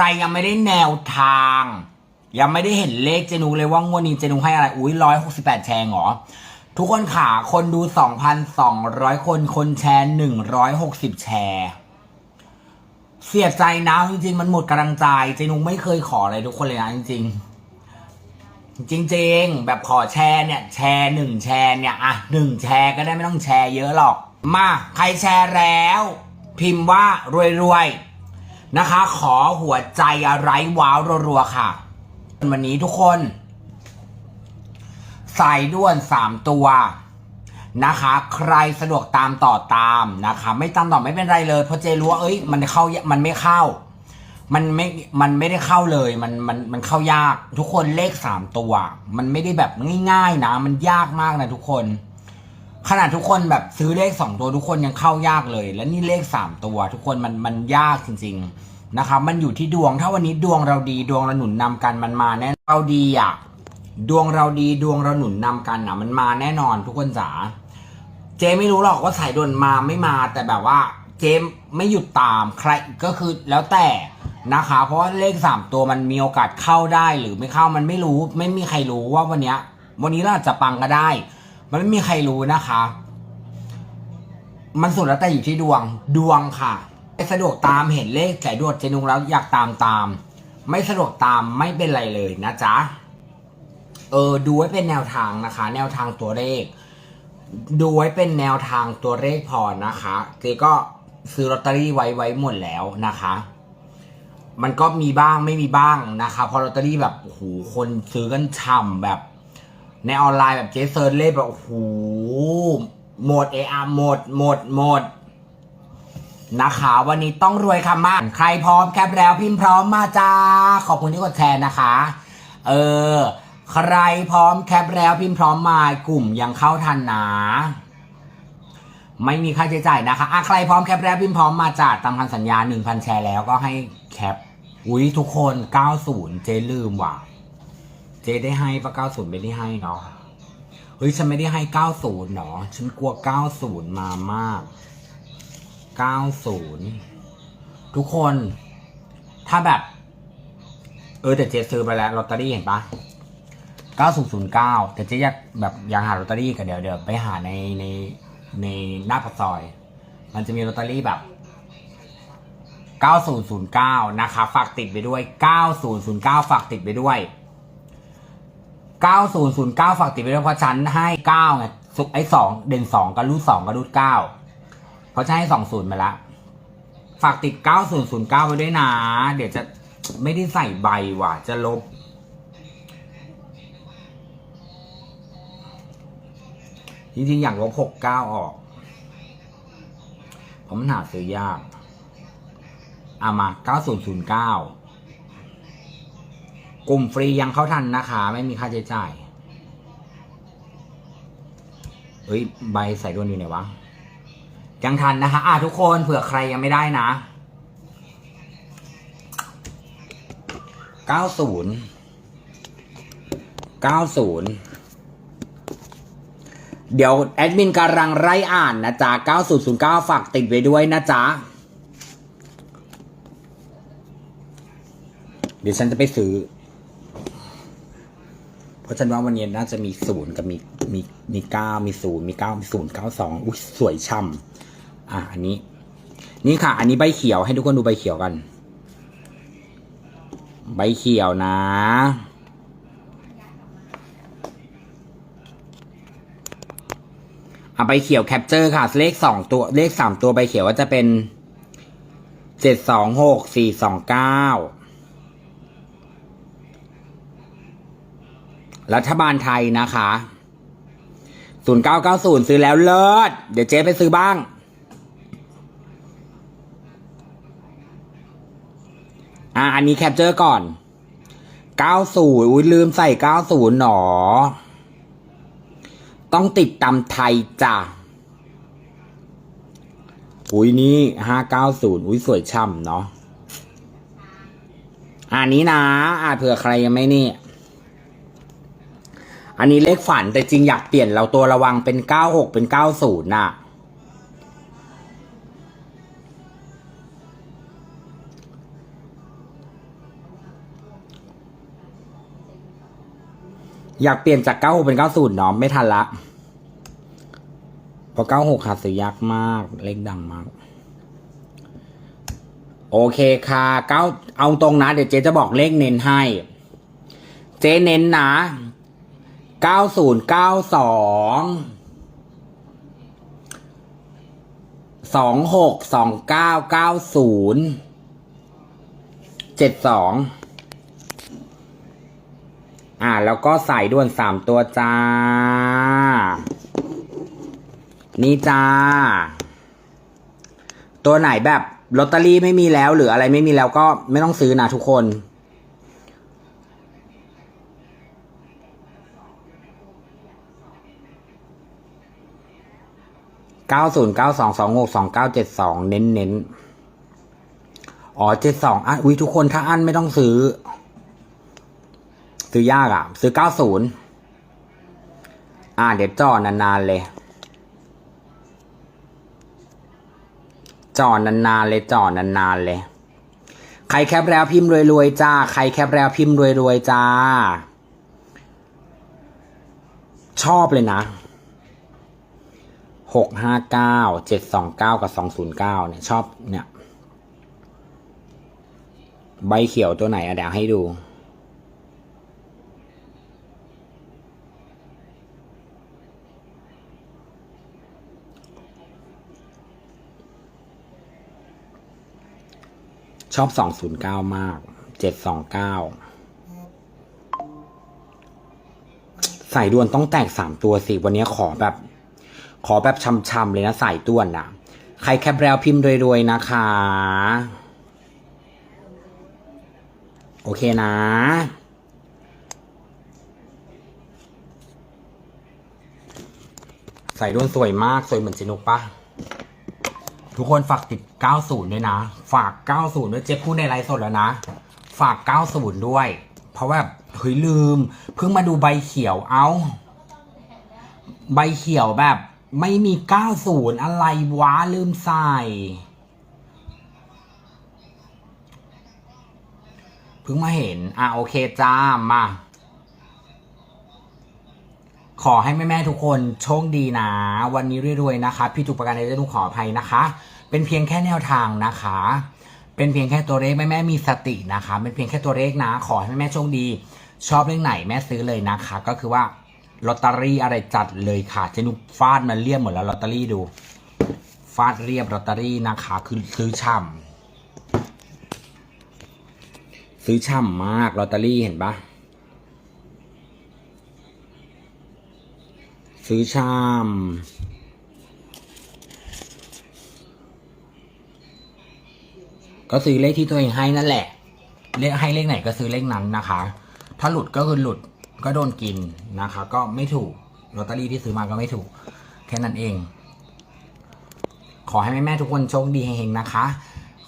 รยังไม่ได้แนวทาง ยังไม่ได้เห็นเลขเจนูเลยว่างวดนี้เจนูให้อะไร อุ้ยร้อยหกสิบแปดแชร์เหรอ ทุกคนขาคนดูสองพันสองร้อยคน คนแชร์หนึ่งร้อยหกสิบแชร์เสียใจนะจริงๆ มันหมดกำลังใจเจนุไม่เคยขออะไรทุกคนเลยนะจริงๆ จริงๆ แบบขอแชร์เนี่ย แชร์หนึ่งแชร์เนี่ยอะหนึ่งแชร์ก็ได้ไม่ต้องแชร์เยอะหรอก มา ใครแชร์แล้ว พิมพ์ว่ารวยๆ นะคะ ขอหัวใจอะไรว้าวรัวๆค่ะ วันนี้ทุกคน สายด่วนสามตัวนะคะ ใครสะดวกตามต่อตามนะคะ ไม่ตามต่อไม่เป็นไรเลยเพราะเจรู้ว่าเอ้ย มันเข้ามันไม่เข้า มันไม่มันไม่ได้เข้าเลย มันมันมันเข้ายาก ทุกคนเลขสามตัว มันไม่ได้แบบง่าย ๆนะ มันยากมากนะทุกคน ขนาดทุกคนแบบซื้อเลขสองตัวทุกคนยังเข้ายากเลย แล้วนี่เลขสามตัว ทุกคนมันมันยากจริง ๆนะครับ มันอยู่ที่ดวงถ้าวันนี้ดวงเราดีดวงเราหนุนนำกันมันมาแน่เราดีอะดวงเราดีดวงเราหนุนนำกันอะ มันมาแน่นอนทุกคนจ๋าเจไม่รู้หรอกว่าสายด่วนมาไม่มา แต่แบบว่าเจมไม่หยุดตามใครก็คือแล้วแต่นะคะ เพราะว่าเลขสามตัวมันมีโอกาสเข้าได้หรือไม่เข้ามันไม่รู้ ไม่มีใครรู้ว่าวันเนี้ยวันนี้เราอาจจะปังก็ได้ มันไม่มีใครรู้นะคะ มันสุดแล้วแต่อยู่ที่ดวง ดวงค่ะไม่สะดวกตามเห็นเลขสายด่วนเจนุงแล้วอยากตามตาม ไม่สะดวกตามไม่เป็นไรเลยนะจ๊ะ เออดูไว้เป็นแนวทางนะคะ แนวทางตัวเลข ดูไว้เป็นแนวทางตัวเลขพอนะคะเจก็ซื้อลอตเตอรี่ไว้ไว้หมดแล้วนะคะ มันก็มีบ้างไม่มีบ้างนะคะ พอลอตเตอรี่แบบโอ้โหคนซื้อกันฉ่ำแบบ ในออนไลน์แบบเจเซิร์เล่แบบโอ้โหหมดเออาหมดหมดหมดนะคะวันนี้ต้องรวยค่ะมาก ใครพร้อมแคปแล้วพิมพ์พร้อมมาจ้า ขอบคุณที่กดแชร์นะคะ เออ ใครพร้อมแคปแล้วพิมพ์พร้อมมากลุ่มยังเข้าทันนะไม่มีค่าใช้จ่ายนะคะอะใครพร้อมแคปแล้วพิมพ์พร้อมมาจ้าตามคำสัญญา 1,000 แชร์แล้วก็ให้แคป อุ้ยทุกคน 90 เจลืมว่ะ เจได้ให้ปะ90ไม่ได้ให้เนาะเฮ้ยฉันไม่ได้ให้90เนาะฉันกลัว90มามาก90ทุกคน ถ้าแบบ เออแต่เจซื้อไปแล้วลอตเตอรี่เห็นปะ9009แต่เจอยากแบบอยากหาลอตเตอรี่กันเดี๋ยวเดี๋ยวไปหาในในในหน้าปากซอย มันจะมีลอตเตอรี่แบบ9009 นะคะ ฝากติดไปด้วย 9009 ฝากติดไปด้วย 9009 ฝากติดไปด้วยเพราะฉันให้9ไงสุกไอ้สองเด่น2กับรูด2กับรูด9เพราะฉันให้20ไปละ ฝากติด9009ไปด้วยนะ เดี๋ยวจะไม่ได้ใส่ใบว่ะ จะลบ จริงๆ อยากลบ69ออกเพราะมันหาซื้อยากอามา9009ก กลุ่มฟรียังเข้าทันนะคะ ไม่มีค่าใช้จ่ายเฮ้ย ใบใส่ดวนอยู่ไหนวะ ยังทันนะคะ อะทุกคนเผื่อใครยังไม่ได้นะ 90 90 เดี๋ยวแอดมินกำลังไล่อ่านนะจ๊ะ 9009 ฝากติดไว้ด้วยนะจ๊ะเดี๋ยวฉันจะไปซื้อ ราะฉันว่าวันนี้น่าจะมีศูนย์กับมีมีมีเก้ามีศูนย์มีเก้ามีศูนย์เก้าสองอุ้ยสวยช่ำอะอันนี้ นี่ค่ะ อันนี้ใบเขียวให้ทุกคนดูใบเขียวกัน ใบเขียวนะอะใบเขียวแคปเจอร์ค่ะ เลขสองตัวเลขสามตัวใบเขียวก็จะเป็นเจ็ดสองหกสี่สองเก้า รัฐบาลไทยนะคะ 0990 ซื้อแล้วเลิศ เดี๋ยวเจ๊ไปซื้อบ้าง อะ อันนี้แคปเจอร์ก่อน 90 อุ้ยลืมใส่ 90 หนอ ต้องติดตามไทยจ้ะ อุ้ยนี่ 590 อุ้ยสวยช่ำเนาะอันนี้นะอะเผื่อใครยังไม่นี่ อันนี้เลขฝันแต่จริงอยากเปลี่ยนเราตัวระวังเป็นเก้าหกเป็นเก้าศูนย์น่ะ อยากเปลี่ยนจากเก้าหกเป็นเก้าศูนย์เนาะไม่ทันละเพราะเก้าหกขาดซื้อยากมาก เลขดังมาก โอเคค่ะเก้าเอาตรงนะ เดี๋ยวเจ๊จะบอกเลขเน้นให้ เจ๊เน้นนะ 9092สองหกสองเก้าเก้าศูนย์เจ็ดสองอ่า แล้วก็ใสายด่วนสามตัวจ้า นี่จ้า ตัวไหนแบบลอตเตอรี่ไม่มีแล้วหรืออะไรไม่มีแล้วก็ไม่ต้องซื้อนะทุกคน เก้าศูนย์เก้าสองสองหกสองเก้าเจ็ดสองเน้นเน้นอ๋อเจ็ดสองอะอุ้ยทุกคนถ้าอันไม่ต้องซื้อ ซื้อยากอะ ซื้อเก้าศูนย์อ่าเดี๋ยวจอนานๆเลยจอนานๆเลยจอนานๆเลย ใครแคปแล้วพิมพ์รวยๆจ้า ใครแคปแล้วพิมพ์รวยๆจ้า ชอบเลยนะ หกห้าเก้าเจ็ดสองเก้ากับสองศูนย์เก้าเนี่ยชอบเนี่ยใบเขียวตัวไหนอะเดี๋ยวให้ดู ชอบสองศูนย์เก้ามากเจ็ดสองเก้าใส่ดวนต้องแตกสามตัวสิ วันนี้ขอแบบ ขอแบบช่ำๆเลยนะสายต้วนนะใครแคปแล้วพิมพ์รวยๆนะคะ โอเคนะใส่ด้วนสวยมาก สวยเหมือนจินุกปะทุกคนฝากติด 90 ด้วยนะ ฝาก 90 ด้วยเจ๊พูดในไลฟ์สดแล้วนะ ฝาก 90 ด้วย เพราะว่าเฮ้ยลืม เพิ่งมาดูใบเขียวเอา ใบเขียวแบบ ไม่มี 90 อะไรวะลืมใส่ เพิ่งมาเห็น อะ โอเคจ้า มา ขอให้แม่ ๆ ทุกคนโชคดีนะ วันนี้รวย ๆ นะคะ พี่ถูกประกันในเรื่องขออภัยนะคะ เป็นเพียงแค่แนวทางนะคะ เป็นเพียงแค่ตัวเลขแม่ๆมีสตินะคะ เป็นเพียงแค่ตัวเลขนะ ขอให้แม่โชคดี ชอบเลขไหนแม่ซื้อเลยนะคะ ก็คือว่า ลอตเตอรี่อะไรจัดเลยค่ะเจนุกฟาดมาเรียบหมดแล้วลอตเตอรี่ดู ฟาดเรียบลอตเตอรี่นะคะคือซื้อช่ำซื้อช่ำมากลอตเตอรี่เห็นปะซื้อชามก็ซื้อเลขที่ตัวเองให้นั่นแหละเลขให้เลขไหนก็ซื้อเลขนั้นนะคะ ถ้าหลุดก็คือหลุด ก็โดนกินนะคะ ก็ไม่ถูกลอตเตอรี่ที่ซื้อมาก็ไม่ถูก แค่นั้นเอง ขอให้แม่แม่ๆทุกคนโชคดีเฮงๆนะคะ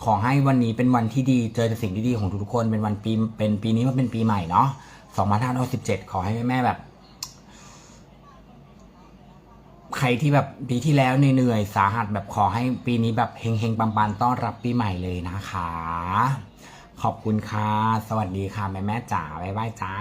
ขอให้วันนี้เป็นวันที่ดีเจอแต่สิ่งที่ดีของทุกๆคนเป็นวันปีเป็นปีนี้มันเป็นปีใหม่เนาะ2567ขอให้แม่แม่ๆแบบ ใครที่แบบปีที่แล้วเหนื่อยสาหัสแบบขอให้ปีนี้แบบเฮงๆปังๆต้อนรับปีใหม่เลยนะคะ ขอบคุณค่ะ สวัสดีค่ะแม่แม่จ๋าบ๊ายบายจ้า